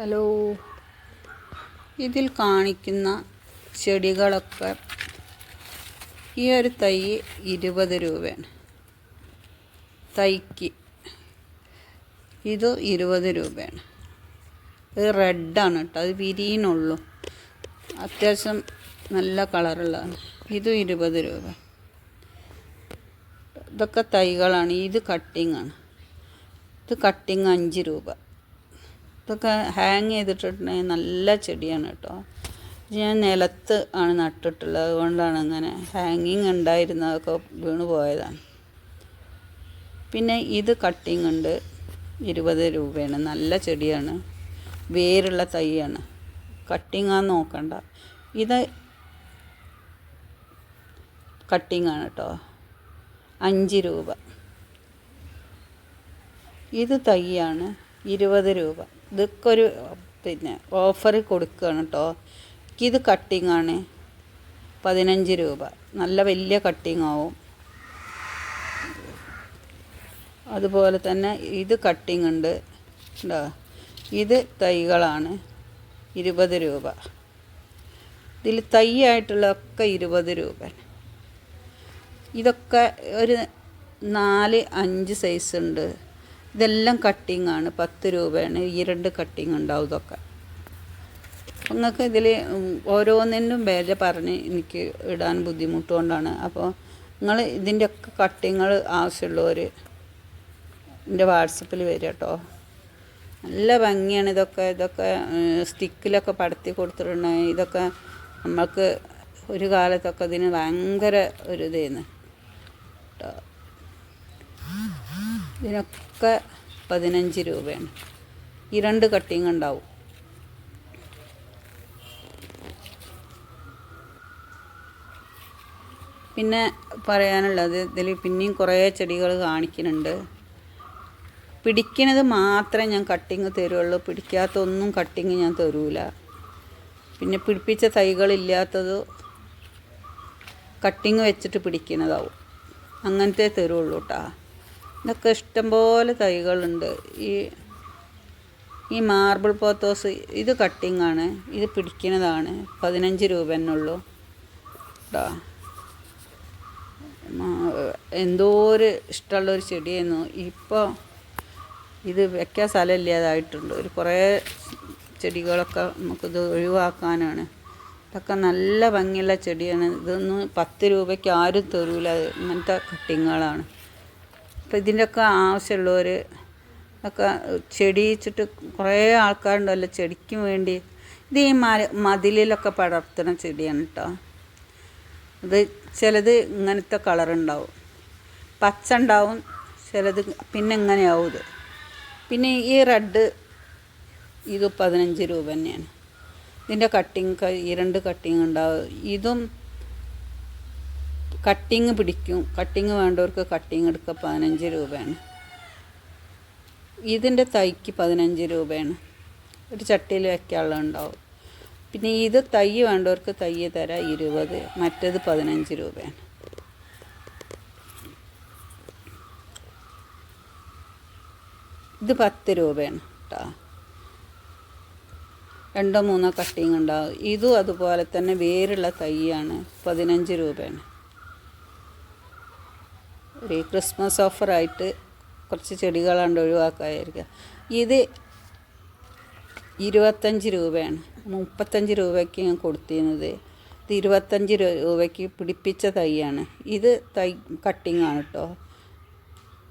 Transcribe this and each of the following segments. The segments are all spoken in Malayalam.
ഹലോ. ഇതിൽ കാണിക്കുന്ന ചെടികളൊക്കെ ഈ ഒരു തൈ ഇരുപത് രൂപയാണ്. തൈക്ക് ഇത് ഇരുപത് രൂപയാണ്. ഇത് റെഡാണ് കേട്ടോ അത് വിരിയണുള്ളൂ അത്യാവശ്യം നല്ല കളറുള്ളതാണ്. ഇതും ഇരുപത് രൂപ. ഇതൊക്കെ തൈകളാണ് ഇത് കട്ടിങ്ങാണ് ഇത് കട്ടിങ് അഞ്ച് രൂപ. ഇതൊക്കെ ഹാങ് ചെയ്തിട്ടുണ്ടെങ്കിൽ നല്ല ചെടിയാണ് കേട്ടോ. ഞാൻ നിലത്ത് ആണ് നട്ടിട്ടുള്ളത്. അതുകൊണ്ടാണ് അങ്ങനെ ഹാങ്ങിങ് ഉണ്ടായിരുന്നതൊക്കെ വീണ് പോയതാണ്. പിന്നെ ഇത് കട്ടിങ് ഉണ്ട്. ഇരുപത് രൂപയാണ്. നല്ല ചെടിയാണ്. വേരുള്ള തൈയാണ്. കട്ടിങ്ങാന്ന് നോക്കണ്ട. ഇത് കട്ടിങ്ങാണ് കേട്ടോ. അഞ്ച് രൂപ. ഇത് തൈയാണ്. ഇരുപത് രൂപ. ഇതൊക്കെ ഒരു പിന്നെ ഓഫർ കൊടുക്കുകയാണ് കേട്ടോ ഇത് കട്ടിങ് ആണ്. പതിനഞ്ച് രൂപ. നല്ല വലിയ കട്ടിങ് ആവും. അതുപോലെ തന്നെ ഇത് കട്ടിങ് ഉണ്ട്. ഉണ്ടോ ഇത് തൈകളാണ്. ഇരുപത് രൂപ. ഇതിൽ തൈ ആയിട്ടുള്ളതൊക്കെ ഇരുപത് രൂപ ഇതൊക്കെ ഒരു നാല് അഞ്ച് സൈസ് ഉണ്ട്. ഇതെല്ലാം കട്ടിങ് ആണ്. പത്ത് രൂപയാണ്. ഈ രണ്ട് കട്ടിങ് ഉണ്ടാവും ഇതൊക്കെ. നിങ്ങൾക്ക് ഇതിൽ ഓരോന്നിനും വില പറഞ്ഞ് എനിക്ക് ഇടാൻ ബുദ്ധിമുട്ടുകൊണ്ടാണ്. അപ്പോൾ നിങ്ങൾ ഇതിന്റെയൊക്കെ കട്ടിങ്ങൾ ആവശ്യമുള്ളവർ എന്റെ വാട്സപ്പിൽ വരിക കേട്ടോ. നല്ല ഭംഗിയാണ് ഇതൊക്കെ. ഇതൊക്കെ സ്റ്റിക്കിലൊക്കെ പടത്തി കൊടുത്തിട്ടുണ്ടെങ്കിൽ ഇതൊക്കെ നമ്മൾക്ക് ഒരു കാലത്തൊക്കെ ഇതിന് ഭയങ്കര ഒരു ഇതായിരുന്നു കേട്ടോ. ഇതിനൊക്കെ പതിനഞ്ച് രൂപയാണ്. ഈ രണ്ട് കട്ടിങ് ഉണ്ടാവും. പിന്നെ പറയാനുള്ളത് ഇതിൽ പിന്നെയും കുറേ ചെടികൾ കാണിക്കുന്നുണ്ട്. പിടിക്കുന്നത് മാത്രമേ ഞാൻ കട്ടിങ് തരുള്ളൂ. പിടിക്കാത്ത ഒന്നും കട്ടിങ് ഞാൻ തരൂല. പിന്നെ പിടിപ്പിച്ച തൈകളില്ലാത്തത് കട്ടിങ് വെച്ചിട്ട് പിടിക്കുന്നതാവും അങ്ങനത്തെ തരുള്ളൂ കേട്ടോ ഇതൊക്കെ ഇഷ്ടംപോലെ തൈകളുണ്ട്. ഈ ഈ മാർബിൾ പോത്തോസ് ഇത് കട്ടിങ് ആണ്. ഇത് പിടിക്കുന്നതാണ്. പതിനഞ്ച് രൂപ തന്നെ ഉള്ളൂ കേട്ടോ എന്തോ ഒരു ഇഷ്ടമുള്ളൊരു ചെടിയായിരുന്നു. ഇപ്പോൾ ഇത് വെക്കാൻ സ്ഥലമില്ലാതായിട്ടുണ്ട്. ഒരു കുറേ ചെടികളൊക്കെ നമുക്കിത് ഒഴിവാക്കാനാണ്. ഇതൊക്കെ നല്ല ഭംഗിയുള്ള ചെടിയാണ്. ഇതൊന്നും പത്ത് രൂപയ്ക്ക് ആരും തരൂല. ഇങ്ങനത്തെ കട്ടിങ്ങുകളാണ് അപ്പം ഇതിന്റെയൊക്കെ ആവശ്യമുള്ളവർ ഒക്കെ ചെടി വെച്ചിട്ട് കുറേ ആൾക്കാരുണ്ടല്ലോ ചെടിക്ക് വേണ്ടി. ഇത് ഈ മര മതിലിലൊക്കെ പടർത്തുന്ന ചെടിയാണ് കേട്ടോ ഇത് ചിലത് ഇങ്ങനത്തെ കളറുണ്ടാവും. പച്ച ഉണ്ടാവും ചിലത് പിന്നെ ഇങ്ങനെയാവും ഇത്. പിന്നെ ഈ റെഡ് ഇത് പതിനഞ്ച് രൂപ തന്നെയാണ്. ഇതിന്റെ കട്ടിങ് ഈ രണ്ട് കട്ടിങ് ഉണ്ടാവും. ഇതും കട്ടിങ് പിടിക്കും. കട്ടിങ് വേണ്ടവർക്ക് കട്ടിങ് എടുക്കുക. പതിനഞ്ച് രൂപയാണ്. ഇതിന്റെ തൈക്ക് പതിനഞ്ച് രൂപയാണ്. ഒരു ചട്ടിയിൽ വയ്ക്കാനുള്ളതുണ്ടാവും പിന്നെ ഇത് തൈ വേണ്ടവർക്ക് തൈ തരാം. ഇരുപത്. മറ്റേത് പതിനഞ്ച് രൂപയാണ്. ഇത് പത്ത് രൂപയാണ് കേട്ടോ രണ്ടോ മൂന്നോ കട്ടിങ് ഉണ്ടാവും. ഇതും അതുപോലെ തന്നെ വേരുള്ള തൈയാണ്. പതിനഞ്ച് രൂപയാണ്. ഒരു ക്രിസ്മസ് ഓഫറായിട്ട് കുറച്ച് ചെടികളാണ്ട് ഒഴിവാക്കാതിരിക്കുക. ഇത് ഇരുപത്തഞ്ച് രൂപയാണ്. മുപ്പത്തഞ്ച് രൂപയ്ക്ക് ഞാൻ കൊടുത്തിരുന്നത്. ഇത് ഇരുപത്തഞ്ച് രൂപയ്ക്ക് പിടിപ്പിച്ച തൈയാണ്. ഇത് തൈ കട്ടിംഗ് ആണ് കേട്ടോ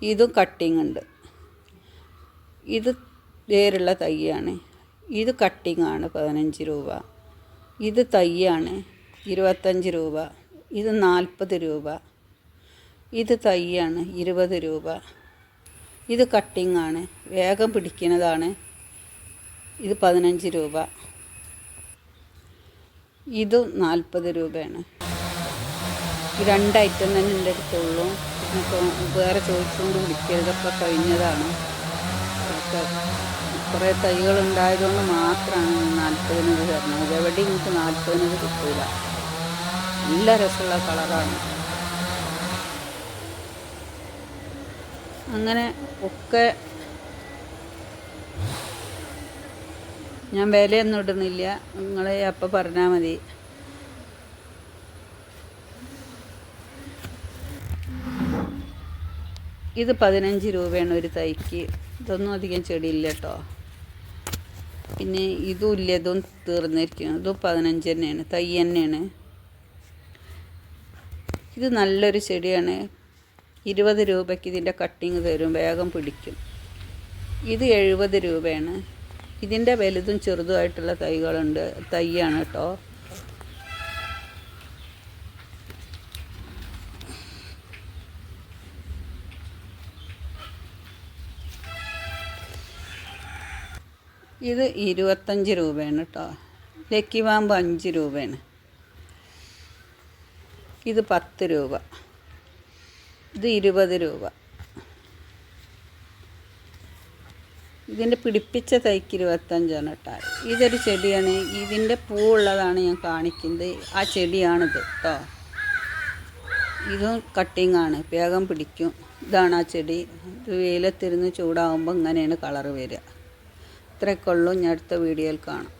ഇതും കട്ടിംഗ് ഉണ്ട്. ഇത് വേറുള്ള തൈയാണ്. ഇത് കട്ടിംഗ് ആണ് പതിനഞ്ച് രൂപ. ഇത് തൈയാണ് ഇരുപത്തഞ്ച് രൂപ. ഇത് നാൽപ്പത് രൂപ. ഇത് തൈയാണ് ഇരുപത് രൂപ. ഇത് കട്ടിങ് ആണ് വേഗം പിടിക്കുന്നതാണ്. ഇത് പതിനഞ്ച് രൂപ. ഇതും നാൽപ്പത് രൂപയാണ്. രണ്ട് ഐറ്റം തന്നെ എന്റെ അടുത്തുള്ളൂ. വേറെ ചോദിച്ചുകൊണ്ട് വിളിക്കരുതൊക്കെ കഴിഞ്ഞതാണ്. കുറേ തൈകൾ ഉണ്ടായതുകൊണ്ട് മാത്രമാണ് നാൽപ്പതിനത് തരുന്നത്. എവിടെ എനിക്ക് നാൽപ്പതിനത് കിട്ടില്ല നല്ല രസമുള്ള കളറാണ് അങ്ങനെ ഒക്കെ ഞാൻ വിലയൊന്നും ഇടുന്നില്ല. നിങ്ങൾ അപ്പം പറഞ്ഞാൽ മതി. ഇത് പതിനഞ്ച് രൂപയാണ് ഒരു തൈക്ക്. ഇതൊന്നും അധികം ചെടിയില്ല കേട്ടോ. പിന്നെ ഇതും ഇല്ല ഇതും തീർന്നിരിക്കുന്നു. ഇതും പതിനഞ്ച് തന്നെയാണ് തൈ തന്നെയാണ്. ഇത് നല്ലൊരു ചെടിയാണ്. ഇരുപത് രൂപയ്ക്ക് ഇതിന്റെ കട്ടിങ് തരും വേഗം പിടിക്കും. ഇത് എഴുപത് രൂപയാണ്. ഇതിന്റെ വലുതും ചെറുതുമായിട്ടുള്ള തൈകളുണ്ട്. തൈയാണ് കേട്ടോ. ഇത് ഇരുപത്തഞ്ച് രൂപയാണ് കേട്ടോ. ലക്കി പാമ്പ് അഞ്ച് രൂപയാണ്. ഇത് പത്ത് രൂപ. ഇത് ഇരുപത് രൂപ. ഇതിന്റെ പിടിപ്പിച്ച തൈക്ക് ഇരുപത്തഞ്ചാണ് കേട്ടോ. ഇതൊരു ചെടിയാണ്. ഇതിന്റെ പൂവുള്ളതാണ് ഞാൻ കാണിക്കുന്നത്. ആ ചെടിയാണിത് കേട്ടോ. ഇതും കട്ടിങ് ആണ്. വേഗം പിടിക്കും. ഇതാണ് ആ ചെടി. ഇത് വെയിലത്തിരുന്ന് ചൂടാവുമ്പോൾ ഇങ്ങനെയാണ് കളറ് വരിക. ഇത്രയൊക്കെ ഉള്ളൂ. ഞാൻ അടുത്ത വീഡിയോയിൽ കാണാം.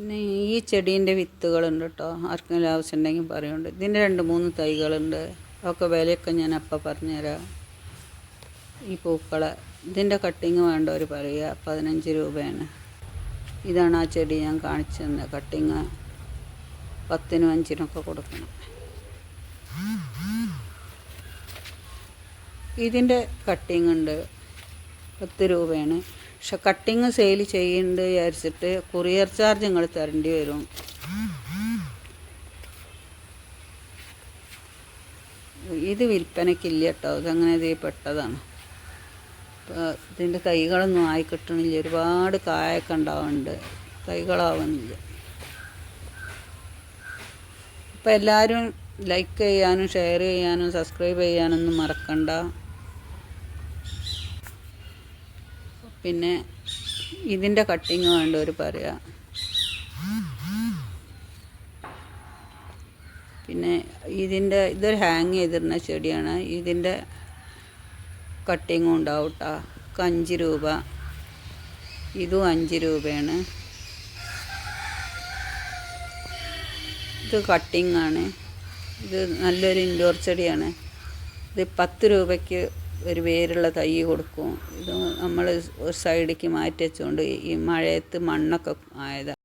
പിന്നെ ഈ ചെടീന്റെ വിത്തുകളുണ്ട് കേട്ടോ ആർക്കെങ്കിലും ആവശ്യമുണ്ടെങ്കിൽ പറയുന്നുണ്ട് ഇതിന്റെ രണ്ട് മൂന്ന് തൈകളുണ്ട്. ഒക്കെ വിലയൊക്കെ ഞാൻ അപ്പം പറഞ്ഞുതരാം ഈ പൂക്കളെ. ഇതിന്റെ കട്ടിങ് വേണ്ടവർ പറയുക പതിനഞ്ച് രൂപയാണ്. ഇതാണ് ആ ചെടി ഞാൻ കാണിച്ചു തന്നെ കട്ടിങ്. പത്തിനും അഞ്ചിനൊക്കെ കൊടുക്കണം. ഇതിന്റെ കട്ടിങ് ഉണ്ട്. പത്ത് രൂപയാണ്. പക്ഷെ കട്ടിങ് സെയിൽ ചെയ്യുന്നുണ്ട് വിചാരിച്ചിട്ട് കൊറിയർ ചാർജ് നിങ്ങൾ തരേണ്ടി വരും. ഇത് വിൽപ്പനയ്ക്കില്ല കേട്ടോ ഇതങ്ങനെ ഇതേ പെട്ടതാണ്. ഇപ്പോൾ ഇതിന്റെ തൈകളൊന്നും ആയി കിട്ടണില്ല. ഒരുപാട് കായൊക്കെ ഉണ്ടാവുന്നുണ്ട് തൈകളാവുന്നില്ല അപ്പോൾ എല്ലാവരും ലൈക്ക് ചെയ്യാനും ഷെയർ ചെയ്യാനും സബ്സ്ക്രൈബ് ചെയ്യാനൊന്നും മറക്കണ്ട. പിന്നെ ഇതിന്റെ കട്ടിങ് വേണ്ടവർ പറയാം. പിന്നെ ഇതിന്റെ ഇതൊരു ഹാങ് ചെയ്തിരുന്ന ചെടിയാണ്. ഇതിന്റെ കട്ടിങ്ങും ഉണ്ടാവും കേട്ടോ അഞ്ച് രൂപ. ഇതും അഞ്ച് രൂപയാണ്. ഇത് കട്ടിങ്ങാണ് ഇത് നല്ലൊരു ഇൻഡോർ ചെടിയാണ്. ഇത് പത്ത് രൂപയ്ക്ക് ഒരു വേരുള്ള തൈ കൊടുക്കും. ഇത് നമ്മൾ ഒരു സൈഡിലേക്ക് മാറ്റി വെച്ചുകൊണ്ട് ഈ മഴയത്ത് മണ്ണൊക്കെ ആയതാണ്